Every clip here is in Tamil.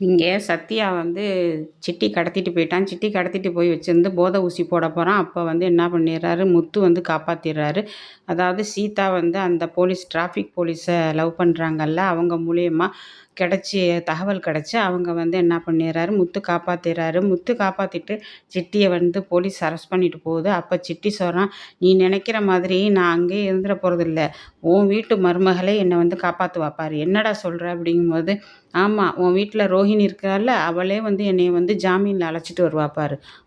இங்கே சத்யா வந்து சிட்டி கடத்திட்டு போயிட்டான். சிட்டி கடத்திட்டு போய் வச்சுருந்து போதை ஊசி போட போகிறான் அப்போ வந்து என்ன பண்ணிடுறாரு? முத்து வந்து காப்பாற்றிடுறாரு அதாவது சீதா வந்து அந்த போலீஸ் டிராஃபிக் போலீஸை லவ் பண்ணுறாங்கல்ல அவங்க மூலியமாக கிடச்சி தகவல் கிடச்சி அவங்க வந்து என்ன பண்ணிடுறாரு? முத்து காப்பாற்றிடுறாரு முத்து காப்பாற்றிட்டு சிட்டியை வந்து போலீஸ் அரெஸ்ட் பண்ணிட்டு போகுது. அப்போ சிட்டி சொல்கிறான் நீ நினைக்கிற மாதிரி நான் அங்கேயே இருந்துட போகிறதில்ல உன் வீட்டு மருமகளே என்னை வந்து காப்பாற்றுவா என்னடா சொல்கிற அப்படிங்கும்போது ஆமாம் உன் வீட்டில் ரோஹிணி இருக்கிறாள்ல அவளே வந்து என்னை வந்து ஜாமீனில் அழைச்சிட்டு வருவா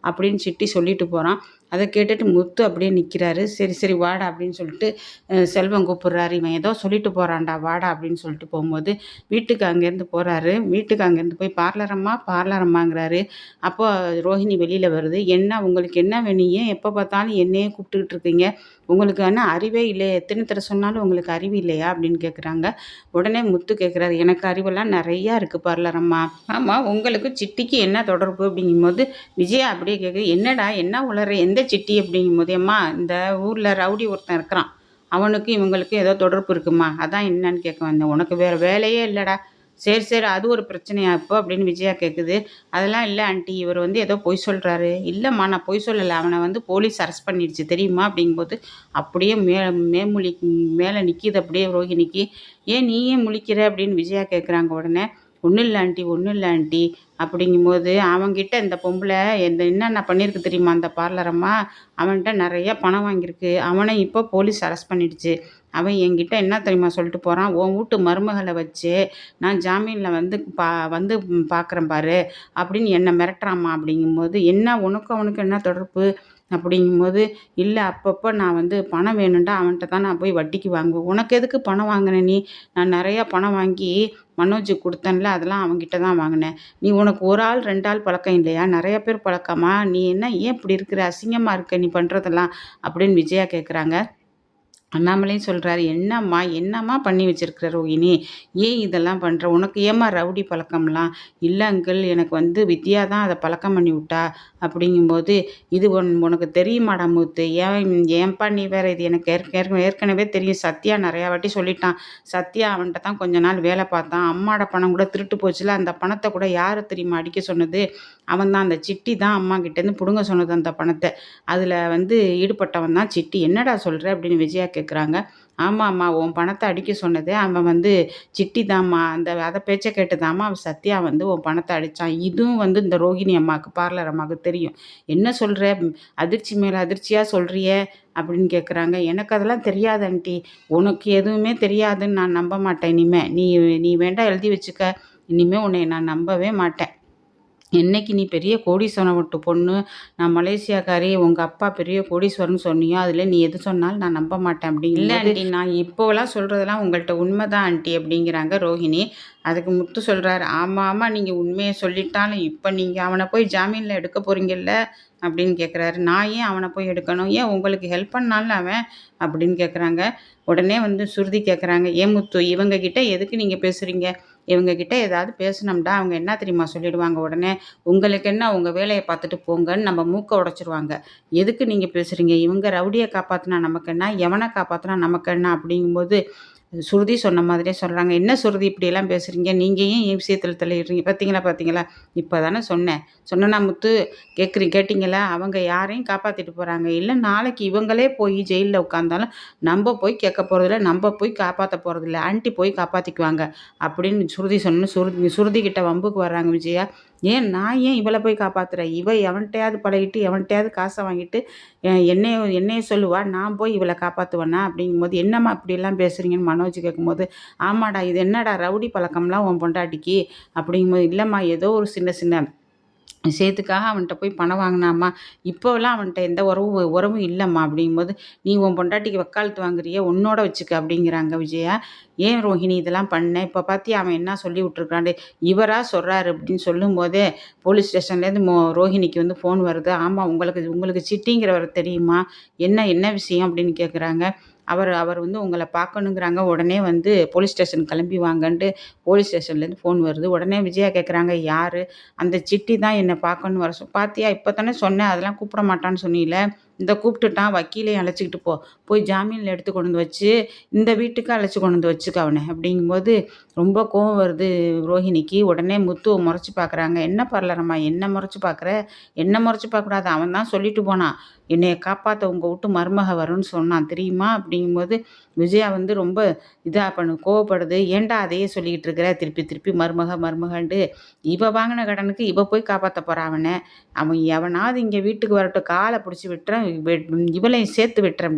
அப்படின்னு சிட்டி சொல்லிட்டு போகிறான் அதை கேட்டுட்டு முத்து அப்படியே நிற்கிறாரு சரி சரி வாடா அப்படின்னு சொல்லிட்டு செல்வம் கூப்பிட்றாரு. இவன் ஏதோ சொல்லிட்டு போகிறான்டா வாடா அப்படின்னு சொல்லிட்டு போகும்போது வீட்டுக்கு அங்கேருந்து போகிறாரு வீட்டுக்கு அங்கேருந்து போய் பார்லரம்மா பார்லரம்மாங்கிறாரு. அப்போ ரோஹிணி வெளியில் வருது. என்ன உங்களுக்கு என்ன வேணுங்க எப்போ பார்த்தாலும் என்னையே கூப்பிட்டுக்கிட்டு இருக்கீங்க? உங்களுக்கு என்ன அறிவே இல்லையே? எத்தனை தடவை சொன்னாலும் உங்களுக்கு அறிவு இல்லையா? அப்படின்னு கேட்குறாங்க உடனே முத்து கேட்குறாரு எனக்கு அறிவெல்லாம் நிறையா இருக்குது பார்லரம்மா. ஆமாம் உங்களுக்கு சிட்டிக்கு என்ன தொடர்பு? அப்படிங்கும்போது விஜயா அப்படியே கேட்குது என்னடா என்ன உளற? எந்த சிட்டி அப்படிங்கும்போது அம்மா இந்த ஊரில் ரவுடி ஒருத்தன் இருக்கிறான். அவனுக்கும் இவங்களுக்கும் ஏதோ தொடர்பு இருக்குமா? அதான் என்னன்னு கேட்க வந்தேன். உனக்கு வேறு வேலையே இல்லைடா. சரி சரி அது ஒரு பிரச்சனையா இப்போ? அப்படின்னு விஜயா கேட்குது. அதெல்லாம் இல்லை ஆண்டி. இவர் வந்து ஏதோ பொய் சொல்கிறாரு இல்லைம்மா நான் பொய் சொல்லலை. அவனை வந்து போலீஸ் அரெஸ்ட் பண்ணிடுச்சு. தெரியுமா? அப்படிங்கும்போது அப்படியே மே மேமுழி மேலே நிற்கிது அப்படியே ரோஹிணிக்கு ஏன் நீயே முழிக்கிற? அப்படின்னு விஜயா கேட்குறாங்க உடனே. ஒன்றும் இல்லை ஆண்டி ஒன்றும் இல்லை ஆண்டி அப்படிங்கும்போது அவன்கிட்ட இந்த பொம்பளை எந்த என்னென்ன பண்ணியிருக்கு தெரியுமா அந்த பார்லரம்மா அவன்கிட்ட நிறைய பணம் வாங்கியிருக்கு. அவனை இப்போ போலீஸ் அரெஸ்ட் பண்ணிடுச்சு. அவன் என்கிட்ட என்ன தெரியுமா சொல்லிட்டு போகிறான் உன் வீட்டு மருமகளை வச்சு நான் ஜாமீனில் வந்து பா வந்து பார்க்குறேன் பாரு அப்படின்னு என்னை மிரட்டுறாம்மா அப்படிங்கும்போது என்ன உனக்கும் அவனுக்கு என்ன தொடர்பு? அப்படிங்கும்போது இல்லை அப்பப்போ நான் வந்து பணம் வேணும்டா அவன்கிட்ட தான் நான் போய் வட்டிக்கு வாங்குவேன். உனக்கு எதுக்கு பணம் வாங்கின நீ? நான் நிறையா பணம் வாங்கி மனோஜுக்கு கொடுத்தேன்ல அதெல்லாம் அவன்கிட்ட தான் வாங்கினேன். நீ உனக்கு ஒரு ஆள் ரெண்டு ஆள் பழக்கம் இல்லையா? நிறைய பேர் பழக்கமா? நீ என்ன ஏன் இப்படி இருக்கிற? அசிங்கமாக இருக்க நீ பண்ணுறதெல்லாம் அப்படின்னு விஜயா கேட்குறாங்க அண்ணாமலையும் சொல்கிறாரு என்னம்மா என்னம்மா பண்ணி வச்சிருக்கிற ரோஹிணி ஏன் இதெல்லாம் பண்ணுற உனக்கு ஏம்மா ரவுடி பழக்கம்லாம்? இல்லை அங்கிள் எனக்கு வந்து வித்யா தான் அதை பழக்கம் பண்ணி விட்டா. அப்படிங்கும்போது இது ஒன் உனக்கு தெரியுமாடா மூத்து? ஏன் ஏன்பா நீ வேற இது எனக்கு ஏற்க ஏற்கனவே தெரியும். சத்யா நிறையா வாட்டி சொல்லிட்டான். சத்யா அவன்கிட்ட தான் கொஞ்ச நாள் வேலை பார்த்தான். அம்மாவோட பணம் கூட திருட்டு போச்சுல. அந்த பணத்தை கூட யார் தெரியுமா அடிக்க சொன்னது? அவன் தான் அந்த சிட்டி தான் அம்மா கிட்டேருந்து பிடுங்க சொன்னது அந்த பணத்தை. அதில் வந்து ஈடுபட்டவன் தான் சிட்டி. என்னடா சொல்கிற அப்படின்னு விஜயா கேட்குறாங்க ஆமாம்மா உன் பணத்தை அடிக்க சொன்னது. அவன் வந்து சிட்டி தாம்மா அந்த அதை பேச்சை கேட்டு தாம்மா அவன் சத்யா வந்து உன் பணத்தை அடித்தான் இதுவும் வந்து இந்த ரோகிணி அம்மாவுக்கு பார்லர் அம்மாவுக்கு தெரியும். என்ன சொல்கிற அதிர்ச்சி மேலே அதிர்ச்சியாக சொல்கிறிய அப்படின்னு கேட்குறாங்க எனக்கு அதெல்லாம் தெரியாது ஆண்டி. உனக்கு எதுவுமே தெரியாதுன்னு நான் நம்ப மாட்டேன் இனிமேல் நீ நீ வேண்டாம் எழுதி வச்சுக்க. இனிமேல் உன்னை நான் நம்பவே மாட்டேன். என்னைக்கு நீ பெரிய கோடீஸ்வரன் விட்டு பொண்ணு? நான் மலேசியாக்காரி உங்கள் அப்பா பெரிய கோடீஸ்வரன் சொன்னியோ அதில் நீ எது சொன்னாலும் நான் நம்ப மாட்டேன் அப்படி இல்லை ஆண்டி நான் இப்போலாம் சொல்கிறதெல்லாம் உங்கள்கிட்ட உண்மை தான் ஆண்டி அப்படிங்கிறாங்க ரோஹிணி. அதுக்கு முத்து சொல்கிறாரு ஆமாம் ஆமாம் நீங்கள் உண்மையை சொல்லிட்டாலும் இப்போ நீங்கள் அவனை போய் ஜாமீனில் எடுக்க போகிறீங்கல்ல அப்படின்னு கேட்குறாரு நான் ஏன் அவனை போய் எடுக்கணும்? ஏன் உங்களுக்கு ஹெல்ப் பண்ணாலும் அவன்? அப்படின்னு கேட்குறாங்க உடனே வந்து சுருதி கேட்குறாங்க ஏன் முத்து இவங்க கிட்ட எதுக்கு நீங்கள் பேசுகிறீங்க இவங்கக்கிட்ட ஏதாவது பேசினோம்டா அவங்க என்ன தெரியுமா சொல்லிடுவாங்க? உடனே உங்களுக்கு என்ன? உங்கள் வேலையை பார்த்துட்டு போங்கன்னு நம்ம மூக்க உடச்சிருவாங்க. எதுக்கு நீங்கள் பேசுகிறீங்க இவங்க ரவுடியை காப்பாற்றினா நமக்கு என்ன? எவனை காப்பாற்றினா நமக்கு என்ன? அப்படிங்கும்போது சுருதி சொன்ன மாதிரியே சொல்கிறாங்க என்ன சுருதி இப்படியெல்லாம் பேசுகிறீங்க நீங்கள் ஏன் என் விஷயத்தில் தலையிடுறீங்க பார்த்தீங்களா பார்த்தீங்களா இப்போ தானே சொன்னேன் சொன்னா முத்து கேட்குறீங்க கேட்டிங்களா? அவங்க யாரையும் காப்பாற்றிட்டு போகிறாங்க இல்லை நாளைக்கு இவங்களே போய் ஜெயிலில் உட்காந்தாலும் நம்ம போய் கேட்க போகிறதில்ல நம்ம போய் காப்பாற்ற போகிறதில்ல ஆண்டி போய் காப்பாற்றிக்குவாங்க அப்படின்னு சுருதி சொன்னு சுருதி சுருதி கிட்ட வம்புக்கு வர்றாங்க விஜயா. ஏன் நான் ஏன் இவளை போய் காப்பாற்றுறேன் இவ எவன்கிட்டையாவது பழகிட்டு எவன்கிட்டையாவது காசை வாங்கிட்டு என்னைய என்னைய சொல்லுவா நான் போய் இவளை காப்பாற்றுவேனா அப்படிங்கும்போது என்னம்மா இப்படியெல்லாம் பேசுகிறீங்கன்னு மனோஜ் கேட்கும்போது ஆமாடா இது என்னடா ரவுடி பழக்கம்லாம் உன் பொண்டாட்டிக்கு? அப்படிங்கும்போது இல்லைம்மா ஏதோ ஒரு சின்ன சின்ன விஷயத்துக்காக அவன்கிட்ட போய் பணம் வாங்கினாம்மா இப்போவெல்லாம் அவன்கிட்ட எந்த உறவு உறவும் இல்லைம்மா அப்படிங்கும்போது நீ உன் பொண்டாட்டிக்கு வக்காலத்து வாங்குறிய உன்னோட வச்சுக்க அப்படிங்கிறாங்க விஜயா. ஏன் ரோஹிணி இதெல்லாம் பண்ண? இப்போ பார்த்தி அவன் என்ன சொல்லி விட்ருக்காண்டு இவராக சொல்கிறாரு அப்படின்னு சொல்லும்போதே போலீஸ் ஸ்டேஷன்லேருந்து மோ ரோஹிணிக்கு வந்து ஃபோன் வருது. ஆமாம் உங்களுக்கு உங்களுக்கு சிட்டிங்கிறவர் தெரியுமா? என்ன என்ன விஷயம் அப்படின்னு கேட்குறாங்க அவர் அவர் வந்து உங்களை பார்க்கணுங்கிறாங்க. உடனே வந்து போலீஸ் ஸ்டேஷன் கிளம்பி வாங்கன்ட்டு போலீஸ் ஸ்டேஷன்லேருந்து ஃபோன் வருது. உடனே விஜயா கேட்குறாங்க யார்? அந்த சிட்டி தான் என்னை பார்க்கணுன்னு வர சொ பார்த்தியா இப்போ தானே சொன்னேன். அதெல்லாம் கூப்பிட மாட்டான்னு சொன்னீல. இந்த கூப்பிட்டுட்டான். வக்கீலையும் அழைச்சிக்கிட்டு போ. போய் ஜாமீனில் எடுத்து கொண்டு வந்து வச்சு இந்த வீட்டுக்கு அழைச்சி கொண்டு வந்து வச்சுக்க அவனை. அப்படிங்கும்போது ரொம்ப கோவம் வருது ரோஹிணிக்கு. உடனே முத்துவை முறைச்சி பார்க்குறாங்க என்ன பரலரம்மா என்ன முறைச்சி பார்க்குற என்ன முறைச்சி பார்க்கக்கூடாது அவன் தான் சொல்லிட்டு போனான் என்னைய காப்பாற்ற உங்கள் விட்டு மருமக வரும்னு சொன்னான். தெரியுமா? அப்படிங்கும்போது விஜயா வந்து ரொம்ப இதாக பண்ணு கோவப்படுது. ஏன்டா அதையே சொல்லிக்கிட்டு இருக்கிற? திருப்பி திருப்பி மருமக மருமகண்டு இவ வாங்கின கடனுக்கு இவ போய் காப்பாற்ற போகிறான் அவனை. அவன் எவனாவது இங்கே வீட்டுக்கு வரட்டும். காலை பிடிச்சி விட்டுறேன். இவளையும் சேர்த்து விட்டுறேன். அப்படி